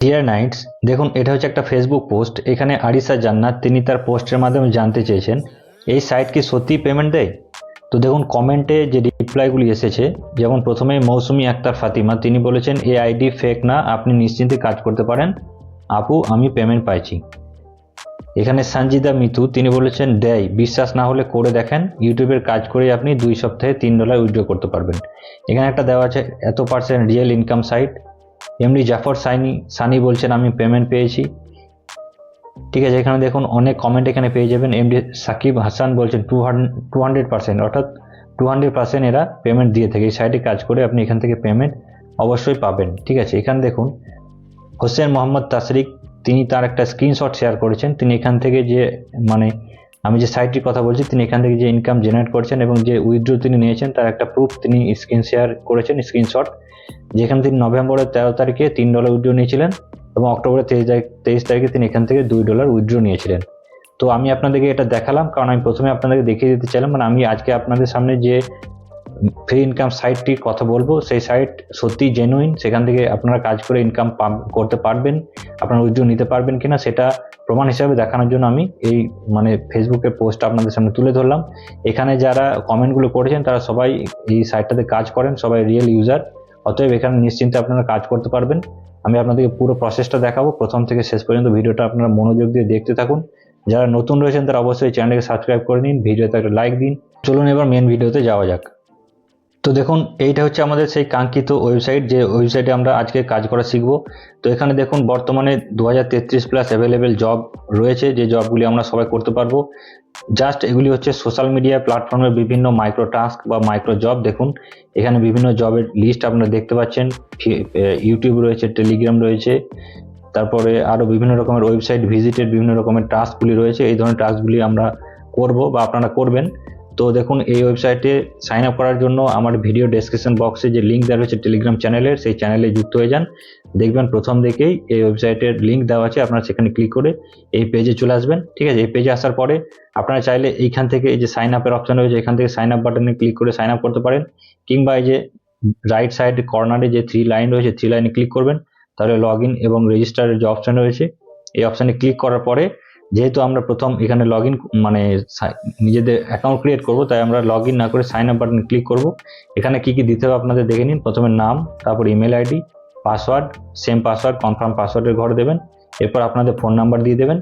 Deer Knights দেখুন, এটা হচ্ছে একটা ফেসবুক পোস্ট এখানে আরিসা জান্নাত, তিনি তার পোস্টের মাধ্যমে জানতে চেয়েছেন। এই সাইট কি সত্যি পেমেন্ট দেয়? তো দেখুন কমেন্টে যে রিপ্লাইগুলি এসেছে, যেমন প্রথমে মৌসুমি আক্তার ফাতিমা, তিনি বলেছেন এই আইডি ফেক না, আপনি নিশ্চিন্তে কাজ করতে পারেন। আপু, আমি পেমেন্ট পাইছি। এখানে সঞ্জিদা মিতু, তিনি বলেছেন, দেয়, বিশ্বাস না হলে করে দেখেন। ইউটিউবের কাজ করে আপনি দুই সপ্তাহে তিন ডলার উইথড্র করতে পারবেন। এখানে একটা দেওয়া আছে, এত পার্সেন্ট রিয়েল ইনকাম সাইট এমনি জাফর সাইনি, সানি বলছেন, আমি পেমেন্ট পেয়েছি। ঠিক আছে, এখানে দেখুন, অনেক কমেন্ট এখানে পেয়ে যাবেন। এমডি সাকিব হাসান বলছেন টু টু হান্ড্রেড পার্সেন্ট অর্থাৎ টু হান্ড্রেড পার্সেন্ট এরা পেমেন্ট দিয়ে থাকে। এই সাইটে কাজ করে আপনি এখান থেকে পেমেন্ট অবশ্যই পাবেন। ঠিক আছে, এখানে দেখুন, হোসেন মোহাম্মদ তাসরিক তিনি তার একটা স্ক্রিনশট শেয়ার করেছেন। তিনি এখান থেকে যে মানে আমি যে সাইটটির কথা বলছি, তিনি এখান থেকে যে ইনকাম জেনারেট করেছেন এবং যে উইথড্র তিনি নিয়েছেন, তার একটা প্রুফ তিনি স্ক্রিন শেয়ার করেছেন স্ক্রিনশট যেখানে তিনি নভেম্বরের তেরো তারিখে তিন ডলার উইথড্র নিয়েছিলেন এবং অক্টোবরের তেইশ তারিখ, তেইশ তারিখে তিনি এখান থেকে দুই ডলার উইথড্র নিয়েছিলেন। তো আমি আপনাদেরকে এটা দেখালাম, কারণ আমি প্রথমে আপনাদেরকে দেখিয়ে দিতে চাইলাম মানে আমি আজকে আপনাদের সামনে যে ফ্রি ইনকাম সাইটটির কথা বলব, সেই সাইট সত্যি জেনুইন সেখান থেকে আপনারা কাজ করে ইনকাম করতে পারবেন, আপনারা উইথড্র নিতে পারবেন কিনা সেটা প্রমাণ হিসাবে দেখানোর জন্য আমি এই মানে ফেসবুকে পোস্ট আপনাদের সামনে তুলে ধরলাম। এখানে যারা কমেন্টগুলো করেছেন, তারা সবাই এই সাইটটাতে কাজ করেন, সবাই রিয়েল ইউজার অতএব এখানে নিশ্চিন্তে আপনারা কাজ করতে পারবেন। আমি আপনাদেরকে পুরো প্রসেসটা দেখাবো। প্রথম থেকে শেষ পর্যন্ত ভিডিওটা আপনারা মনোযোগ দিয়ে দেখতে থাকুন। যারা নতুন রয়েছেন, তারা অবশ্যই চ্যানেলকে সাবস্ক্রাইব করে নিন। ভিডিওতে একটা লাইক দিন। চলুন এবার মেন ভিডিওতে যাওয়া যাক। তো দেখুন, এইটা হচ্ছে আমাদের সেই কাঙ্ক্ষিত ওয়েবসাইট যে ওয়েবসাইটে আমরা আজকে কাজ করা শিখব। তো এখানে দেখুন, বর্তমানে দু হাজার তেত্রিশ প্লাস অ্যাভেলেবেল জব রয়েছে, যে জবগুলি আমরা সবাই করতে পারব। জাস্ট এগুলি হচ্ছে সোশ্যাল মিডিয়া প্ল্যাটফর্মের বিভিন্ন মাইক্রো টাস্ক বা মাইক্রো জব দেখুন। এখানে বিভিন্ন জবের লিস্ট আপনারা দেখতে পাচ্ছেন। ইউটিউব রয়েছে টেলিগ্রাম রয়েছে, তারপরে আরও বিভিন্ন রকমের ওয়েবসাইট ভিজিটের বিভিন্ন রকমের টাস্কগুলি রয়েছে। এই ধরনের টাস্কগুলি আমরা করব বা আপনারা করবেন। তো দেখুন, এই ওয়েবসাইটে সাইন আপ করার জন্য আমার ভিডিও ডেসক্রিপশন বক্সে যে লিঙ্ক দেওয়া রয়েছে টেলিগ্রাম চ্যানেলের সেই চ্যানেলে যুক্ত হয়ে যান। দেখবেন প্রথম দিকেই এই ওয়েবসাইটের লিঙ্ক দেওয়া আছে, আপনারা সেখানে ক্লিক করে এই পেজে চলে আসবেন, ঠিক আছে? এই পেজে আসার পরে আপনারা চাইলে এইখান থেকে এই যে সাইন আপের অপশন রয়েছে, এখান থেকে সাইন আপ বাটনে ক্লিক করে সাইন আপ করতে পারেন। কিংবা এই যে রাইট সাইড কর্নারে যে থ্রি লাইন রয়েছে থ্রি লাইনে ক্লিক করবেন। তাহলে লগ ইন এবং রেজিস্টারের যে অপশন রয়েছে, এই অপশানে ক্লিক করার পরে যেহেতু আমরা প্রথম এখানে লগ মানে নিজেদের অ্যাকাউন্ট ক্রিয়েট করব, তাই আমরা লগ না করে সাইন আপ বাটনে ক্লিক করব। এখানে কি কি দিতে হবে আপনাদের দেখে নিন। প্রথমে নাম, তারপর email ID password same password confirm পাসওয়ার্ডের ঘর দেবেন। এরপর আপনাদের ফোন নাম্বার দিয়ে দেবেন।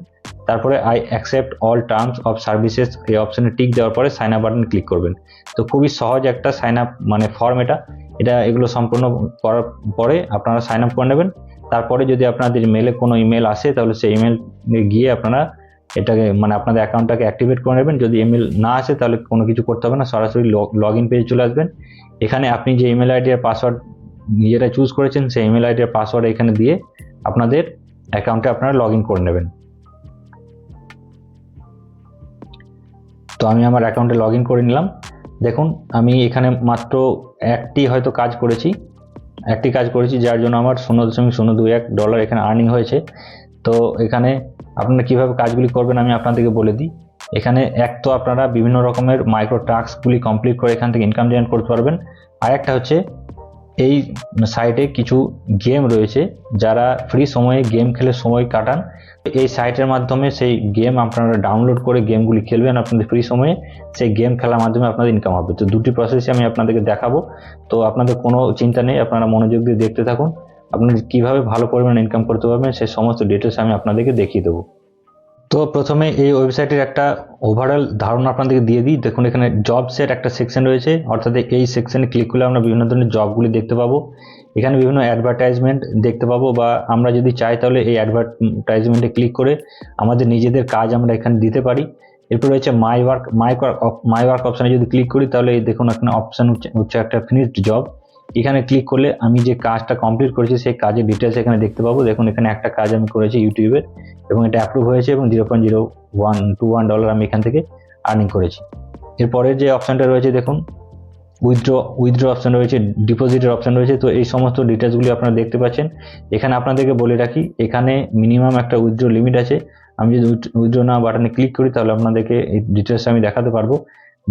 তারপরে I accept all terms of services এই অপশানে টিক দেওয়ার পরে সাইন আপ বাটনে ক্লিক করবেন। তো খুবই সহজ একটা সাইন আপ মানে ফর্ম এটা। এটা এগুলো সম্পূর্ণ করার পরে আপনারা সাইন আপ করে নেবেন। তারপরে যদি আপনাদের মেলে কোনো ইমেল আসে, তাহলে সেই ইমেল গিয়ে আপনারা এটাকে মানে আপনাদের অ্যাকাউন্টটাকে অ্যাক্টিভেট করে নেবেন। যদি ইমেল না আসে, তাহলে কোনো কিছু করতে হবে না, সরাসরি লগ ইন পেজে চলে আসবেন। এখানে আপনি যে ইমেল আইডি আর পাসওয়ার্ড নিজেরা চুজ করেছেন, সেই ইমেল আইডি আর পাসওয়ার্ড এখানে দিয়ে আপনাদের অ্যাকাউন্টে আপনারা লগ ইন করে নেবেন। তো আমি আমার অ্যাকাউন্টে লগ ইন করে নিলাম। দেখুন, আমি এখানে মাত্র একটি হয়তো কাজ করেছি। একটি কাজ করেছি যার জন্য আমার শূন্য দশমিক শূন্য দুই এক ডলার এখানে আর্নিং হয়েছে। তো এখানে আপনারা কীভাবে কাজগুলি করবেন আমি আপনাদেরকে বলে দিই। এখানে এক তো আপনারা বিভিন্ন রকমের মাইক্রো টাস্কগুলি কমপ্লিট করে এখান থেকে ইনকাম জেনারেট করতে পারবেন। আর একটা হচ্ছে এই সাইটে কিছু গেম রয়েছে যারা ফ্রি সময়ে গেম খেলে সময় কাটান। এই সাইটের মাধ্যমে সেই গেম আপনারা ডাউনলোড করে গেমগুলি খেলবেন আপনাদের ফ্রি সময়ে। সেই গেম খেলার মাধ্যমে আপনাদের ইনকাম হবে। তো দুটি প্রসেসই আমি আপনাদেরকে দেখাবো। তো আপনাদের কোনো চিন্তা নেই, আপনারা মনোযোগ দিয়ে দেখতে থাকুন। আপনি কীভাবে ভালো পরিমাণ ইনকাম করতে পারবেন সেই সমস্ত ডিটেলস আমি আপনাদেরকে দেখিয়ে দেবো। তো প্রথমে এই ওয়েবসাইটের একটা ওভারঅল ধারণা আপনাদেরকে দিয়ে দিই। দেখুন, এখানে জব সেট একটা সেকশন রয়েছে। অর্থাৎ এই সেকশনে ক্লিক করলে আমরা বিভিন্ন ধরনের জবগুলি দেখতে পাবো। এখানে বিভিন্ন অ্যাডভার্টাইজমেন্ট দেখতে পাবো বা আমরা যদি চাই তাহলে এই অ্যাডভার্টাইজমেন্টে ক্লিক করে আমাদের নিজেদের কাজ আমরা এখানে দিতে পারি। এরপর রয়েছে my work my my work অপশানে যদি ক্লিক করি তাহলে এই দেখুন, এখানে অপশান হচ্ছে একটা ফিনিশড জব এখানে ক্লিক করলে আমি যে কাজটা কমপ্লিট করেছি, সেই কাজের ডিটেলস এখানে দেখতে পাবো। দেখুন, এখানে একটা কাজ আমি করেছি ইউটিউবের এবং এটা অ্যাপ্রুভ হয়েছে এবং zero point zero one two one dollar আমি এখান থেকে আর্নিং করেছি। এরপরের যে অপশানটা রয়েছে, দেখুন উইথড্র উইথড্র অপশান রয়েছে ডিপোজিটের অপশান রয়েছে। তো এই সমস্ত ডিটেলসগুলি আপনারা দেখতে পাচ্ছেন। এখানে আপনাদেরকে বলে রাখি, এখানে মিনিমাম একটা উইথড্র লিমিট আছে। আমি যদি উইথড্র না বাটনে ক্লিক করি, তাহলে আপনাদেরকে এই ডিটেলস আমি দেখাতে পারব।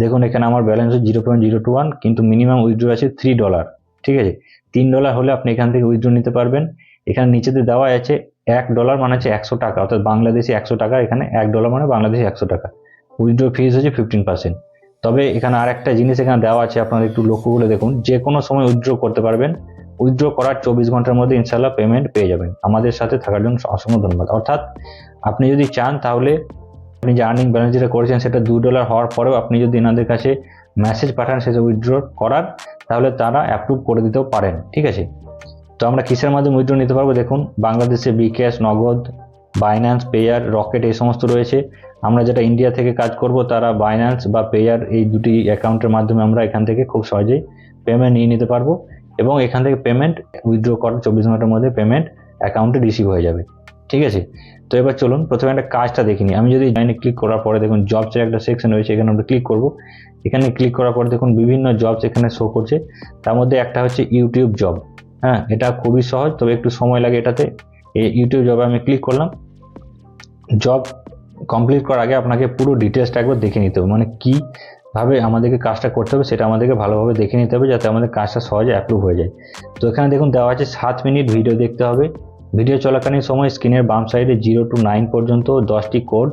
দেখুন, এখানে আমার balance zero point zero two one কিন্তু মিনিমাম উইথড্র আছে থ্রি ডলার ঠিক আছে? তিন ডলার হলে আপনি এখান থেকে উইথড্র নিতে পারবেন। এখানে নিচেতে দেওয়া আছে এক ডলার মানে হচ্ছে একশো টাকা। অর্থাৎ বাংলাদেশি একশো টাকা, এখানে এক ডলার মানে বাংলাদেশি একশো টাকা। উইথড্র ফিজ হচ্ছে ফিফটিন পার্সেন্ট তবে এখানে আর একটা জিনিস এখানে দেওয়া আছে, আপনারা একটু লক্ষ্য করে দেখুন। যে কোনো সময় উইথড্র করতে পারবেন। উইথড্র করার চব্বিশ ঘণ্টার মধ্যে ইনশাল্লাহ পেমেন্ট পেয়ে যাবেন। আমাদের সাথে থাকার জন্য অসংখ্য ধন্যবাদ। অর্থাৎ আপনি যদি চান তাহলে আপনি যে আর্নিং ব্যালেন্স যেটা করেছেন সেটা দু ডলার হওয়ার পরেও আপনি যদি এনাদের কাছে মেসেজ পাঠান সেটা উইথড্র করার তাহলে তারা অ্যাপ্রুভ করে দিতেও পারেন, ঠিক আছে? তো আমরা কিসের মাধ্যমে উইথড্র নিতে পারব? দেখুন, বাংলাদেশে বিক্যাশ নগদ বাইন্যান্স পেয়ার রকেট এই সমস্ত রয়েছে। আমরা যেটা ইন্ডিয়া থেকে কাজ করব, তারা বাইন্যান্স বা পেয়ার এই দুটি অ্যাকাউন্টের মাধ্যমে আমরা এখান থেকে খুব সহজেই পেমেন্ট নিয়ে নিতে পারব এবং এখান থেকে পেমেন্ট উইথড্র করার চব্বিশ ঘণ্টার মধ্যে পেমেন্ট অ্যাকাউন্টে রিসিভ হয়ে যাবে, ঠিক আছে? তো এবার চলুন, প্রথমে একটা কাজটা দেখিনি আমি যদি জয়েনে ক্লিক করার পরে দেখুন জব জবসের একটা সেকশন রয়েছে, এখানে আমরা ক্লিক করব। এখানে ক্লিক করার পর দেখুন বিভিন্ন জবস এখানে শো করছে। তার মধ্যে একটা হচ্ছে ইউটিউব জব হ্যাঁ এটা খুবই সহজ, তবে একটু সময় লাগে এটাতে। এই ইউটিউব জবে আমি ক্লিক করলাম। জব কমপ্লিট করার আগে আপনাকে পুরো ডিটেলসটা একবার দেখে নিতে হবে। মানে কীভাবে আমাদেরকে কাজটা করতে হবে, সেটা আমাদেরকে ভালোভাবে দেখে নিতে হবে যাতে আমাদের কাজটা সহজে অ্যাপ্রুভ হয়ে যায়। তো এখানে দেখুন দেওয়া আছে সাত মিনিট ভিডিও দেখতে হবে। ভিডিও চলাকালীন সময় স্ক্রিনের বাম সাইডে জিরো টু নাইন পর্যন্ত দশটি কোড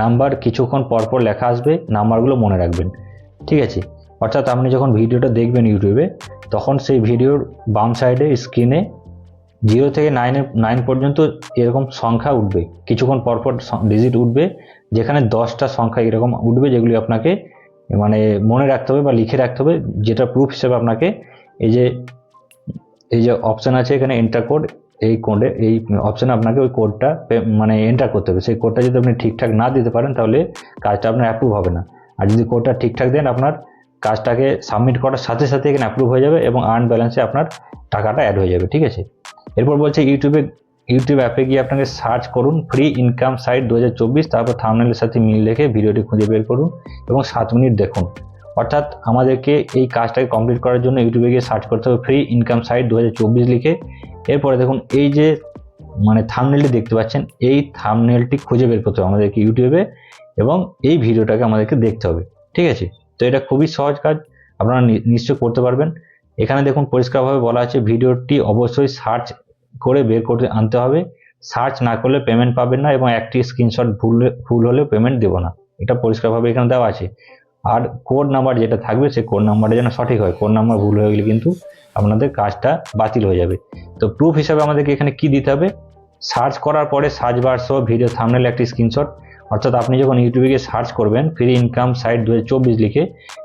নাম্বার কিছুক্ষণ পরপর লেখা আসবে, নাম্বারগুলো মনে রাখবেন। ঠিক আছে? অর্থাৎ আপনি যখন ভিডিওটা দেখবেন ইউটিউবে, তখন সেই ভিডিওর বাম সাইডে স্ক্রিনে জিরো থেকে নাইনের নাইন পর্যন্ত এরকম সংখ্যা উঠবে। কিছুক্ষণ পরপর ডিজিট উঠবে, যেখানে দশটা সংখ্যা এরকম উঠবে, যেগুলি আপনাকে মানে মনে রাখতে হবে বা লিখে রাখতে হবে, যেটা প্রুফ হিসেবে আপনাকে এই যে এই যে অপশান আছে এখানে এন্টার কোড এই কোডে এই অপশানে আপনাকে ওই কোডটা মানে এন্টার করতে হবে। সেই কোডটা যদি আপনি ঠিকঠাক না দিতে পারেন, তাহলে কাজটা আপনার অ্যাপ্রুভ হবে না। আর যদি কোডটা ঠিকঠাক দেন, আপনার কাজটাকে সাবমিট করার সাথে সাথে এখানে অ্যাপ্রুভ হয়ে যাবে এবং আর্ন ব্যালেন্সে আপনার টাকাটা অ্যাড হয়ে যাবে, ঠিক আছে? এরপর বলছে ইউটিউবে ইউটিউব অ্যাপে গিয়ে আপনাকে সার্চ করুন ফ্রি ইনকাম সাইট দু হাজার চব্বিশ, তারপর থামনেলের সাথে মিল রেখে ভিডিওটি খুঁজে বের করুন এবং সাত মিনিট দেখুন। অর্থাৎ আমাদেরকে এই কাজটাকে কমপ্লিট করার জন্য ইউটিউবে গিয়ে সার্চ করতে হবে ফ্রি ইনকাম সাইট দু হাজার চব্বিশ লিখে। এরপরে দেখুন, এই যে মানে থামনেলটি দেখতে পাচ্ছেন, এই থামনেলটি খুঁজে বের করতে হবে আমাদেরকে ইউটিউবে এবং এই ভিডিওটাকে আমাদেরকে দেখতে হবে। ঠিক আছে? তো এটা খুবই সহজ কাজ, আপনারা নিশ্চয় করতে পারবেন। এখানে দেখুন, পরিষ্কারভাবে বলা আছে, ভিডিওটি অবশ্যই সার্চ করে বের করতে আনতে হবে। সার্চ না করলে পেমেন্ট পাবেন না এবং একটি স্ক্রিনশট ভুল ভুল হলেও পেমেন্ট দেবো না। এটা পরিষ্কারভাবে এখানে দেওয়া আছে। আর কোড নাম্বার যেটা থাকবে সেই কোড নাম্বারটা যেন সঠিক হয়। কোড নাম্বার ভুল হয়ে গেলে কিন্তু আপনাদের কাজটা বাতিল হয়ে যাবে। তো প্রুফ হিসাবে আমাদেরকে এখানে কি দিতে হবে? সার্চ করার পরে সার্চ বার সহ ভিডিও থামনেল একটি স্ক্রিনশট অর্থাৎ আপনি যখন ইউটিউবে গিয়ে সার্চ করবেন ফ্রি ইনকাম সাইট দু হাজার চব্বিশ লিখে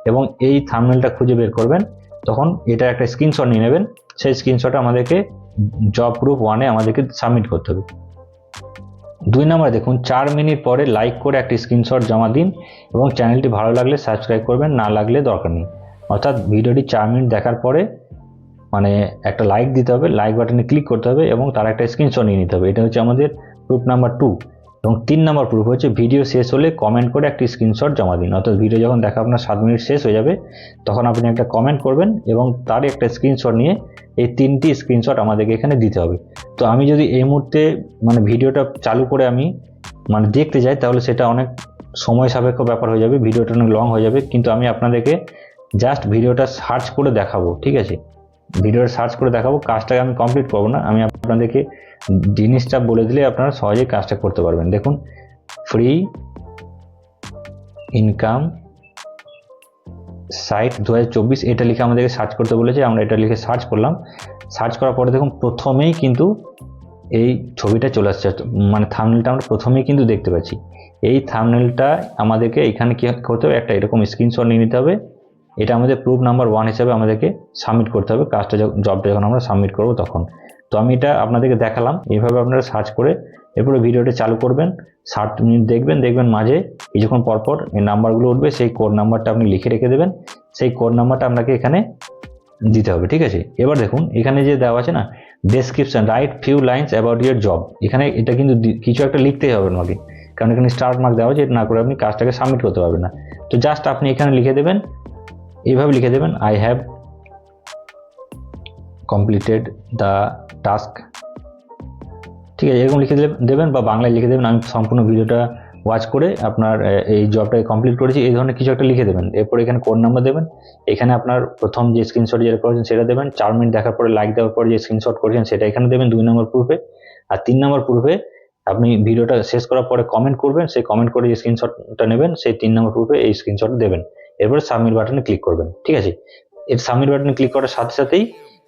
এবং এই থামনেলটা খুঁজে বের করবেন, তখন এটা একটা স্ক্রিনশট নিয়ে নেবেন। সেই স্ক্রিনশট আমাদেরকে জব প্রুফ ওয়ানে আমাদেরকে সাবমিট করতে হবে। দুই নম্বরে দেখুন, চার মিনিট পরে লাইক করে একটি স্ক্রিনশট জমা দিন এবং চ্যানেলটি ভালো লাগলে সাবস্ক্রাইব করবেন, না লাগলে দরকার নেই। অর্থাৎ ভিডিওটি চার মিনিট দেখার পরে মানে একটা লাইক দিতে হবে লাইক বাটনে ক্লিক করতে হবে এবং তার একটা স্ক্রিনশট নিয়ে নিতে হবে। এটা হচ্ছে আমাদের রুট নাম্বার টু এবং তিন নম্বর প্রুফ হচ্ছে ভিডিও শেষ হলে কমেন্ট করে একটি স্ক্রিনশট জমা দিন। অর্থাৎ ভিডিও যখন দেখা আপনার সাত মিনিট শেষ হয়ে যাবে, তখন আপনি একটা কমেন্ট করবেন এবং তার একটা স্ক্রিনশট নিয়ে এই তিনটি স্ক্রিনশট আমাদেরকে এখানে দিতে হবে। তো আমি যদি এই মুহূর্তে মানে ভিডিওটা চালু করে আমি মানে দেখতে যাই, তাহলে সেটা অনেক সময় সাপেক্ষ ব্যাপার হয়ে যাবে ভিডিওটা অনেক লং হয়ে যাবে। কিন্তু আমি আপনাদেরকে জাস্ট ভিডিওটা সার্চ করে দেখাবো, ঠিক আছে? ভিডিওটা সার্চ করে দেখাবো, কাজটাকে আমি কমপ্লিট করব না। আমি আপনাদেরকে জিনিসটা বলে দিলে আপনারা সহজেই কাজটা করতে পারবেন। দেখুন ফ্রি ইনকাম সাইট দু হাজার চব্বিশ, এটা লিখে আমাদেরকে সার্চ করতে বলেছে, আমরা এটা লিখে সার্চ করলাম। সার্চ করার পরে দেখুন, প্রথমেই কিন্তু এই ছবিটা চলে আসছে মানে থামনেলটা আমরা প্রথমেই কিন্তু দেখতে পাচ্ছি। এই থামনেলটা আমাদেরকে এখানে কী করতে হবে? একটা এরকম স্ক্রিনশট নিয়ে নিতে হবে। এটা আমাদের প্রুফ নাম্বার ওয়ান হিসাবে আমাদেরকে সাবমিট করতে হবে। কাজটা জবটা যখন আমরা সাবমিট করব তখন। তো আমি এটা আপনাদেরকে দেখালাম। এইভাবে আপনারা সার্চ করে এরপরে ভিডিওটা চালু করবেন। ষাট মিনিট দেখবেন দেখবেন মাঝে কিছুক্ষণ পরপর এই নাম্বারগুলো উঠবে, সেই কোড নাম্বারটা আপনি লিখে রেখে দেবেন। সেই কোড নাম্বারটা আপনাকে এখানে দিতে হবে, ঠিক আছে? এবার দেখুন, এখানে যে দেওয়া আছে না description write few lines about your job এখানে এটা কিন্তু কিছু একটা লিখতেই হবে আমাকে। কারণ এখানে স্টার্ট মার্ক দেওয়া আছে না করে আপনি কাজটাকে সাবমিট করতে পারবেন না। তো জাস্ট আপনি এখানে লিখে দেবেন। এইভাবে লিখে দেবেন I have completed the task ঠিক আছে, এরকম লিখে দিলে, দেবেন বা বাংলায় লিখে দেবেন। আমি সম্পূর্ণ ভিডিওটা ওয়াচ করে আপনার এই জবটাকে কমপ্লিট করেছি। এই ধরনের কিছু একটা লিখে দেবেন। এরপর এখানে কোড নাম্বার দেবেন। এখানে আপনার প্রথম যে স্ক্রিনশট যেটা করেছেন সেটা দেবেন। চার মিনিট দেখার পরে লাইক দেওয়ার পরে যে স্ক্রিনশট করেছেন সেটা এখানে দেবেন দুই নম্বর প্রুফে আর তিন নম্বর প্রুফে আপনি ভিডিওটা শেষ করার পরে কমেন্ট করবেন। সেই কমেন্ট করে যে স্ক্রিনশটটা নেবেন, সেই তিন নম্বর প্রুফে এই স্ক্রিনশট দেবেন। এরপরে সাবমিট বাটনে ক্লিক করবেন। ঠিক আছে? এর সাবমিট বাটনে ক্লিক করার সাথে সাথেই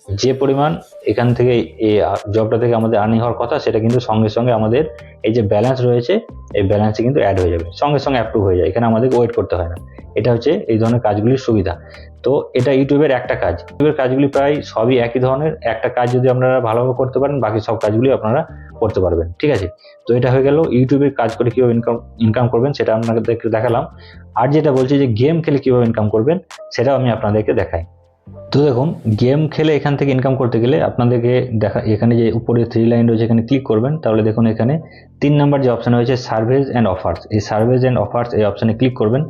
যে পরিমাণ এখান থেকে এই জবটা থেকে আমাদের আর্নিং হওয়ার কথা, সেটা কিন্তু সঙ্গে সঙ্গে আমাদের এই যে ব্যালেন্স রয়েছে, এই ব্যালেন্সে কিন্তু অ্যাড হয়ে যাবে। সঙ্গে সঙ্গে অ্যাপ্রুভ হয়ে যায়। এখানে আমাদেরকে ওয়েট করতে হয় না। এটা হচ্ছে এই ধরনের কাজগুলির সুবিধা। তো এটা ইউটিউবের একটা কাজ। ইউটিউবের কাজগুলি প্রায় সবই একই ধরনের। একটা কাজ যদি আপনারা ভালোভাবে করতে পারেন, বাকি সব কাজগুলি আপনারা করতে পারবেন। ঠিক আছে? তো এটা হয়ে গেল ইউটিউবের কাজ করে কীভাবে ইনকাম ইনকাম করবেন, সেটা আপনাদেরকে দেখালাম। আর যেটা বলছি যে গেম খেলে কীভাবে ইনকাম করবেন, সেটাও আমি আপনাদেরকে দেখাই। তো দেখুন গেম খেলে এখান থেকে ইনকাম করতে গেলে আপনাদেরকে দেখা, এখানে যে উপরে থ্রি লাইন রয়েছে, এখানে ক্লিক করবেন। তাহলে দেখুন এখানে তিন নাম্বার যে অপশান রয়েছে সার্ভেজ অ্যান্ড অফার্স এই সার্ভেজ অ্যান্ড অফার্স এই অপশানে ক্লিক করবেন।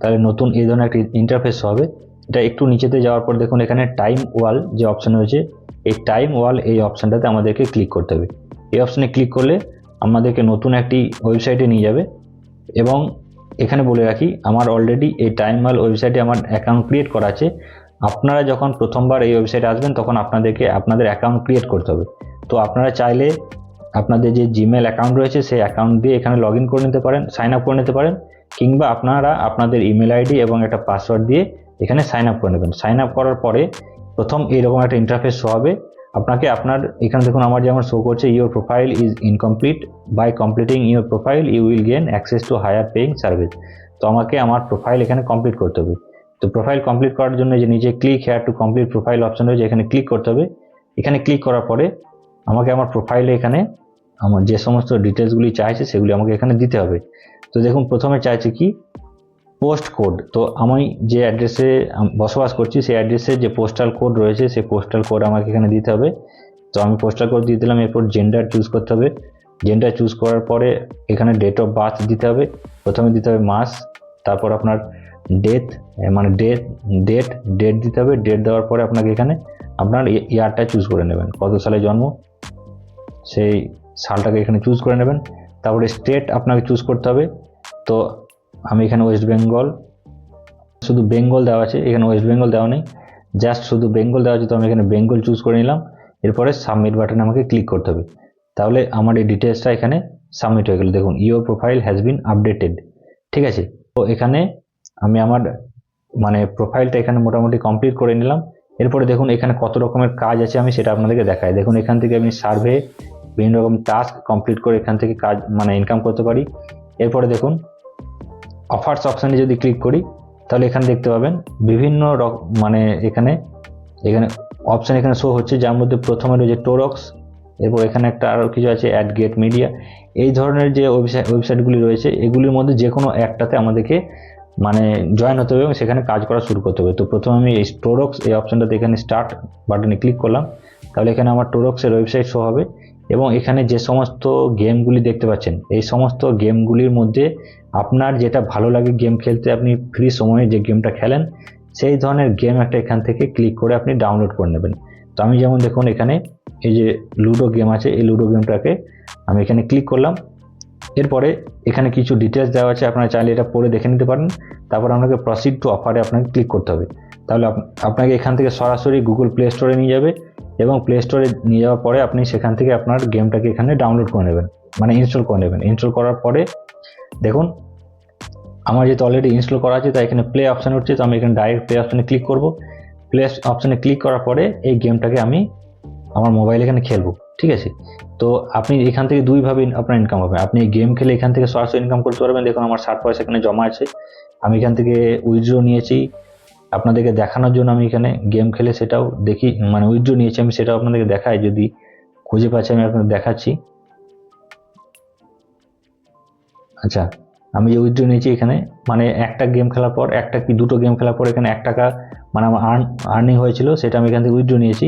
তাহলে নতুন এই ধরনের একটি ইন্টারফেস হবে। এটা একটু নিচেতে যাওয়ার পর দেখুন এখানে টাইম ওয়াল যে অপশান রয়েছে, এই টাইম ওয়াল এই অপশানটাতে আমাদেরকে ক্লিক করতে হবে। এই অপশানে ক্লিক করলে আমাদেরকে নতুন একটি ওয়েবসাইটে নিয়ে যাবে। এবং এখানে বলে রাখি, আমার অলরেডি এই টাইম ওয়াল ওয়েবসাইটে আমার অ্যাকাউন্ট ক্রিয়েট করা আছে। আপনারা যখন প্রথমবার এই ওয়েবসাইটে আসবেন, তখন আপনাদেরকে, আপনাদের অ্যাকাউন্ট ক্রিয়েট করতে হবে। তো আপনারা চাইলে আপনাদের যে জিমেল অ্যাকাউন্ট রয়েছে, সেই অ্যাকাউন্ট দিয়ে এখানে লগ করে নিতে পারেন সাইন আপ করে নিতে পারেন, কিংবা আপনারা আপনাদের ইমেল আইডি এবং একটা পাসওয়ার্ড দিয়ে এখানে সাইন আপ করে নেবেন। সাইন আপ করার পরে প্রথম এইরকম একটা ইন্টারফেস শো হবে। আপনাকে আপনার, এখানে দেখুন আমার যেমন শো করছে your profile is incomplete by completing your profile you will gain access to higher paying service তো আমাকে আমার প্রোফাইল এখানে কমপ্লিট করতে হবে। তো প্রোফাইল কমপ্লিট করার জন্য যে নিচে click here to complete profile option রয়েছে, এখানে ক্লিক করতে হবে। এখানে ক্লিক করার পরে আমাকে আমার প্রোফাইলে এখানে আমার যে সমস্ত ডিটেলসগুলি চাইছে সেগুলি আমাকে এখানে দিতে হবে। তো দেখুন, প্রথমে চাইছে কি? পোস্ট কোড তো আমি যে অ্যাড্রেসে বসবাস করছি, সেই অ্যাড্রেসে যে পোস্টাল কোড রয়েছে, সেই পোস্টাল কোড আমাকে এখানে দিতে হবে। তো আমি পোস্টাল কোড দিয়ে দিলাম, এরপর জেন্ডার চুজ করতে হবে। জেন্ডার চুজ করার পরে এখানে ডেট অফ বার্থ দিতে হবে। প্রথমে দিতে হবে মাস, তারপর আপনার ডেথ মানে ডেট ডেট ডেট দিতে হবে। ডেট দেওয়ার পরে আপনাকে এখানে আপনার ইয়ারটা চুজ করে নেবেন। কত সালে জন্ম? সেই সালটাকে এখানে চুজ করে নেবেন। তারপরে স্টেট আপনাকে চুজ করতে হবে। তো আমি এখানে ওয়েস্ট বেঙ্গল শুধু বেঙ্গল দেওয়া আছে, এখানে ওয়েস্ট বেঙ্গল দেওয়া নেই। জাস্ট শুধু বেঙ্গল দেওয়া আছে, তো আমি এখানে বেঙ্গল চুজ করে নিলাম। এরপরে সাবমিট বাটনে আমাকে ক্লিক করতে হবে। তাহলে আমার এই ডিটেলসটা এখানে সাবমিট হয়ে গেল। দেখুন your profile has been updated ঠিক আছে? তো এখানে আমি আমার মানে প্রোফাইলটা এখানে মোটামুটি কমপ্লিট করে নিলাম। এরপরে দেখুন এখানে কত রকমের কাজ আছে, আমি সেটা আপনাদেরকে দেখাই। দেখুন এখান থেকে আমি সার্ভে বিভিন্ন রকম টাস্ক কমপ্লিট করে এখান থেকে কাজ মানে ইনকাম করতে পারি। এরপরে দেখুন অফার্স অপশানে যদি ক্লিক করি, তাহলে এখানে দেখতে পাবেন বিভিন্ন মানে এখানে এখানে অপশান এখানে শো হচ্ছে, যার মধ্যে প্রথমে রয়েছে টোরক্স এরপর এখানে একটা আরও কিছু আছে অ্যাড গেট মিডিয়া এই ধরনের যে ওয়েবসাইট ওয়েবসাইটগুলি রয়েছে, এগুলির মধ্যে যে কোনো একটাতে আমাদেরকে মানে জয়েন হতে হবে এবং সেখানে কাজ করা শুরু করতে হবে। তো প্রথমে আমি এই টোরক্স এই অপশানটাতে এখানে স্টার্ট বাটনে ক্লিক করলাম। তাহলে এখানে আমার টোরক্সের ওয়েবসাইট শো হবে এবং এখানে যে সমস্ত গেমগুলি দেখতে পাচ্ছেন, এই সমস্ত গেমগুলির মধ্যে আপনার যেটা ভালো লাগে গেম খেলতে, আপনি ফ্রি সময়ে যে গেমটা খেলেন, সেই ধরনের গেম একটা এখান থেকে ক্লিক করে আপনি ডাউনলোড করে নেবেন। তো আমি যেমন দেখুন এখানে এই যে লুডো গেম আছে, এই লুডো গেমটাকে আমি এখানে ক্লিক করলাম। এরপরে এখানে কিছু ডিটেলস দেওয়া আছে, আপনারা চাইলে এটা পড়ে দেখে নিতে পারেন। তারপর আপনাকে প্রসিড টু অফারে আপনাকে ক্লিক করতে হবে। তাহলে আপ- আপনাকে এখান থেকে সরাসরি গুগল প্লে স্টোরে নিয়ে যাবে এবং প্লে স্টোরে নিয়ে যাওয়ার পরে আপনি সেখান থেকে আপনার গেমটাকে এখানে ডাউনলোড করে নেবেন মানে ইনস্টল করে নেবেন। ইনস্টল করার পরে দেখুন, আমার যেহেতু অলরেডি ইনস্টল করা আছে, তাই এখানে প্লে অপশান উঠছে, তো আমি এখানে ডাইরেক্ট প্লে অপশানে ক্লিক করব। প্লে অপশানে ক্লিক করার পরে এই গেমটাকে আমি আমার মোবাইল এখানে খেলব, ঠিক আছে? তো আপনি এখান থেকে দুইভাবে আপনার ইনকাম হবে। আপনি গেম খেলে এখান থেকে সরাসরি ইনকাম করতে পারবেন। দেখুন, আমার ষাট পয়সা এখানে জমা আছে। আমি এখান থেকে উইথড্র নিয়েছি। আপনাদেরকে দেখানোর জন্য আমি এখানে গেম খেলে সেটাও দেখি মানে উইথড্র নিয়েছি আমি, সেটাও আপনাদেরকে দেখাই। যদি খুঁজে পাচ্ছি, আমি আপনাদের দেখাচ্ছি। আচ্ছা আমি যে উইথড্র নিয়েছি এখানে মানে একটা গেম খেলার পর, একটা কি দুটো গেম খেলার পর এখানে এক টাকা মানে আমার আর্ন আর্নিং হয়েছিল, সেটা আমি এখান থেকে উইথড্র নিয়েছি।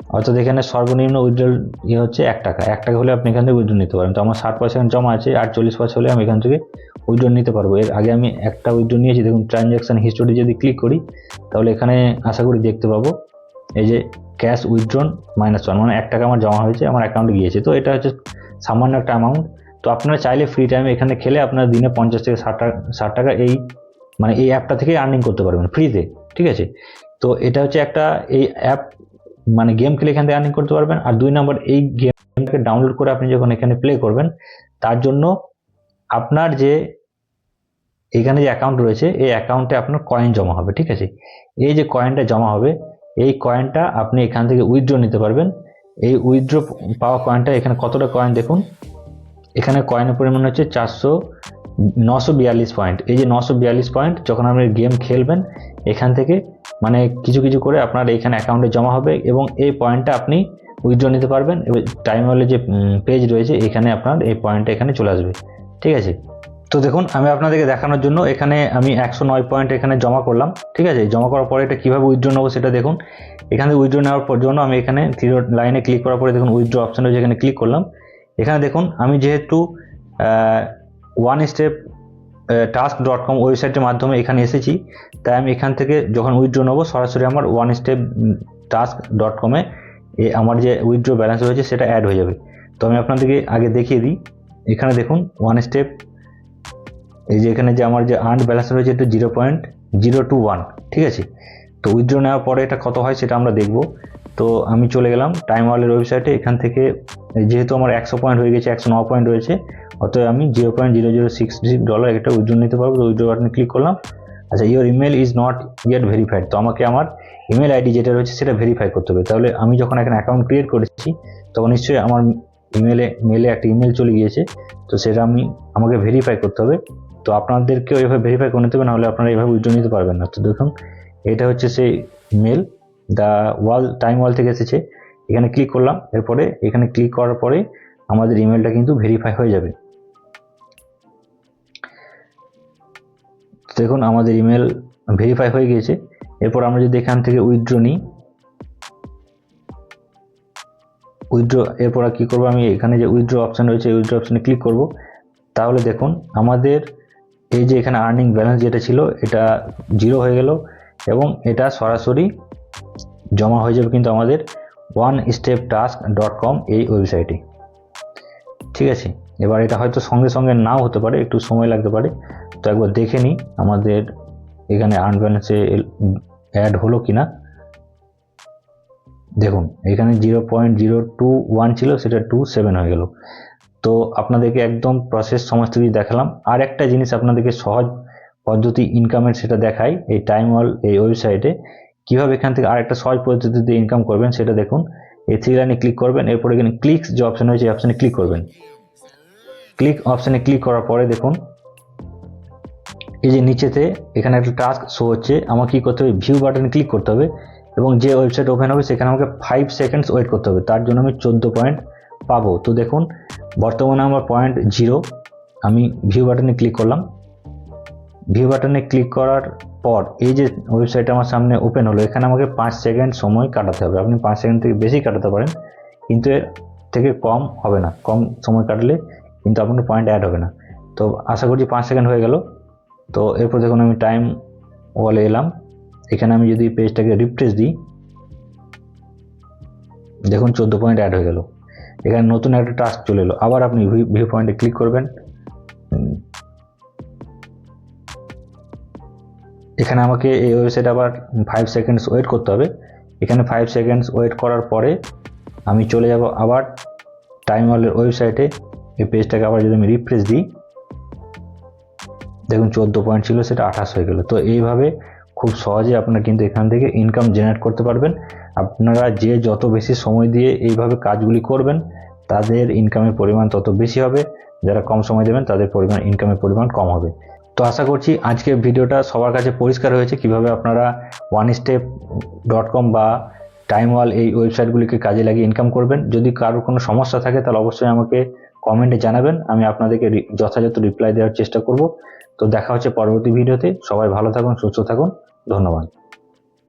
অর্থাৎ এখানে সর্বনিম্ন উইথড্রল ইয়ে হচ্ছে এক টাকা। এক টাকা হলে আপনি এখান থেকে উইথড্র নিতে পারেন। তো আমার ষাট পয়সা জমা আছে আর চল্লিশ পয়সা হলে আমি এখান থেকে উইথড্র নিতে পারব। এর আগে আমি একটা উইথড্র নিয়েছি, দেখুন ট্রানজ্যাকশান হিস্টোরি যদি ক্লিক করি, তাহলে এখানে আশা করি দেখতে পাবো, এই যে ক্যাশ উইথড্রন মাইনাস ওয়ান মানে এক টাকা আমার জমা হয়েছে, আমার অ্যাকাউন্টে গিয়েছে। তো এটা হচ্ছে সামান্য একটা অ্যামাউন্ট তো আপনারা চাইলে ফ্রি টাইমে এখানে খেলে আপনারা দিনে পঞ্চাশ থেকে ষাট টাকা ষাট টাকা এই মানে এই অ্যাপটা থেকে আর্নিং করতে পারবেন ফ্রিতে ঠিক আছে? তো এটা হচ্ছে একটা, এই অ্যাপ মানে গেম খেলে এখান থেকে আর্নিং করতে পারবেন। আর দুই নম্বর এই গেমটাকে ডাউনলোড করে আপনি যখন এখানে প্লে করবেন, তার জন্য আপনার যে এখানে যে অ্যাকাউন্ট রয়েছে, এই অ্যাকাউন্টে আপনার কয়েন জমা হবে, ঠিক আছে? এই যে কয়েনটা জমা হবে, এই কয়েনটা আপনি এখান থেকে উইথড্র নিতে পারবেন। এই উইথড্র পাওয়া কয়েনটা এখানে কতটা কয়েন দেখুন? এখানে কয়েনের পরিমাণ হচ্ছে চারশো নশো বিয়াল্লিশ পয়েন্ট। এই যে নশো বিয়াল্লিশ পয়েন্ট, যখন আপনি গেম খেলবেন, এখান থেকে মানে কিছু কিছু করে আপনার এখানে অ্যাকাউন্টে জমা হবে এবং এই পয়েন্টটা আপনি উইথড্র নিতে পারবেন। এবং টাইম হলে যে পেজ রয়েছে, এখানে আপনার এই পয়েন্টটা এখানে চলে আসবে। ঠিক আছে? তো দেখুন, আমি আপনাদেরকে দেখানোর জন্য এখানে আমি একশো নয় পয়েন্ট এখানে জমা করলাম। ঠিক আছে? জমা করার পরে এটা কীভাবে উইথড্র নেব সেটা দেখুন। এখানে উইথড্র নেওয়ার পর জন্য আমি এখানে লাইনে ক্লিক করার পরে দেখুন উইথড্র অপশন রয়েছে, এখানে ক্লিক করলাম। এখানে দেখুন, আমি যেহেতু one step task dot com ওয়েবসাইটের মাধ্যমে এখানে এসেছি। তাই আমি এখান থেকে যখন উইথড্র নেব, সরাসরি আমার ওয়ান স্টেপ টাস্ক ডট কমে আমার যে উইথড্র ব্যালেন্স রয়েছে, সেটা অ্যাড হয়ে যাবে। তো আমি আপনাদেরকে আগে দেখিয়ে দিই। এখানে দেখুন ওয়ান স্টেপ এই যে এখানে যে আমার যে আর্ন ব্যালেন্স রয়েছে, এটা zero point zero two one ঠিক আছে? তো উইথড্র নেওয়ার পরে এটা কত হয়, সেটা আমরা দেখব। তো আমি চলে গেলাম টাইম ওয়ালের ওয়েবসাইটে এখান থেকে, যেহেতু আমার একশো পয়েন্ট হয়ে গেছে, একশো ন পয়েন্ট রয়েছে অতএব আমি zero point zero zero six dollar একটা উইথড্র নিতে পারব। তো উইথড্র বাটনে ক্লিক করলাম। আচ্ছা your email is not yet verified তো আমাকে আমার ইমেল আইডি যেটা রয়েছে সেটা ভেরিফাই করতে হবে। তাহলে আমি যখন এখানে অ্যাকাউন্ট ক্রিয়েট করেছি, তখন নিশ্চয়ই আমার ইমেলে মেলে একটা ইমেল চলে গিয়েছে। তো সেটা আমি, আমাকে ভেরিফাই করতে হবে। তো আপনাদেরকেও এভাবে ভেরিফাই করে নিতে হবে, নাহলে আপনারা এভাবে উইথড্র নিতে পারবেন না। তো দেখুন, এটা হচ্ছে সেই mail the wall time wall থেকে এসেছে। এখানে ক্লিক করলাম। এরপরে এখানে ক্লিক করার পরে আমাদের ইমেলটা কিন্তু ভেরিফাই হয়ে যাবে। দেখুন, আমাদের ইমেল ভেরিফাই হয়ে গিয়েছে। এরপর আমরা যদি এখান থেকে উইথড্র নিই উইথড্র এরপর কী করব আমি? এখানে যে উইথড্র অপশান রয়েছে উইথড্র অপশানে ক্লিক করব। তাহলে দেখুন, আমাদের এই যে এখানে আর্নিং ব্যালেন্স যেটা ছিল, এটা জিরো হয়ে গেল এবং এটা সরাসরি জমা হয়ে যাবে কিন্তু আমাদের one step task dot com এই ওয়েবসাইটে ঠিক আছে? এবার এটা হয়তো সঙ্গে সঙ্গে নাও হতে পারে, একটু সময় লাগতে পারে। তো একবার দেখে নিই আমাদের এখানে আর্ন ব্যালেন্সে অ্যাড হলো কি না দেখুন, এখানে zero point zero two one ছিল, সেটা টু সেভেন হয়ে গেল। তো আপনাদেরকে একদম প্রসেস সমস্ত কিছু দেখালাম। আর একটা জিনিস আপনাদেরকে সহজ পদ্ধতি ইনকামের সেটা দেখাই, এই টাইম ওয়াল এই ওয়েবসাইটে কীভাবে এখান থেকে আরেকটা সহজ পদ্ধতিতে ইনকাম করবেন সেটা দেখুন। এই থ্রি লাইনে ক্লিক করবেন, এরপর এখানে ক্লিকস যে অপশান রয়েছে, এই অপশানে ক্লিক করবেন। ক্লিক অপশানে ক্লিক করার পরে দেখুন, এই যে নিচেতে এখানে একটা টাস্ক শো হচ্ছে, আমাকে কী করতে হবে? ভিউ বাটনে ক্লিক করতে হবে এবং যে ওয়েবসাইট ওপেন হবে সেখানে আমাকে ফাইভ সেকেন্ডস ওয়েট করতে হবে। তার জন্য আমি চোদ্দ পয়েন্ট পাবো। তো দেখুন, বর্তমানে আমার পয়েন্ট জিরো আমি ভিউ বাটনে ক্লিক করলাম। ভিউ বাটনে ক্লিক করার পর এই যে ওয়েবসাইট আমার সামনে ওপেন হলো, এখানে আমাকে পাঁচ সেকেন্ড সময় কাটাতে হবে। আপনি পাঁচ সেকেন্ড থেকে বেশি কাটাতে পারেন, কিন্তু এর থেকে কম হবে না। কম সময় কাটলে কিন্তু আপনার পয়েন্ট অ্যাড হবে না। তো আশা করছি পাঁচ সেকেন্ড হয়ে গেল। তো এরপর দেখুন আমি টাইম ওয়ালে এলাম। এখানে আমি যদি পেজটাকে রিফ্রেশ দিই, দেখুন চোদ্দ পয়েন্ট অ্যাড হয়ে গেল। এখানে নতুন একটা টাস্ক চলে এলো। আবার আপনি ভিউ পয়েন্টে ক্লিক করবেন। এখানে আমাকে এই ওয়েবসাইট আবার ফাইভ সেকেন্ডস ওয়েট করতে হবে। এখানে ফাইভ সেকেন্ডস ওয়েট করার পরে আমি চলে যাব আবার টাইম ওয়ালের ওয়েবসাইটে এই পেজটাকে আবার যদি আমি রিফ্রেশ দিই, দেখুন চোদ্দ পয়েন্ট ছিল, সেটা আঠাশ হয়ে গেল। তো এইভাবে খুব সহজে আপনারা কিন্তু এখান থেকে ইনকাম জেনারেট করতে পারবেন। আপনারা যে যত বেশি সময় দিয়ে এইভাবে কাজগুলি করবেন, তাদের ইনকামের পরিমাণ তত বেশি হবে। যারা কম সময় দেবেন, তাদের পরিমাণ ইনকামের পরিমাণ কম হবে। তো আশা করছি আজকের ভিডিওটা সবার কাছে পরিষ্কার হয়েছে। কীভাবে আপনারা ওয়ান স্টেপ ডট কম বা টাইম ওয়াল এই ওয়েবসাইটগুলিকে কাজে লাগিয়ে ইনকাম করবেন। যদি কারোর কোনো সমস্যা থাকে, তাহলে অবশ্যই আমাকে কমেন্টে জানাবেন, আমি আপনাদেরকে যথাযথ রিপ্লাই দেওয়ার চেষ্টা করব। তো দেখা হচ্ছে পরবর্তী ভিডিওতে সবাই ভালো থাকুন, সুস্থ থাকুন। ধন্যবাদ।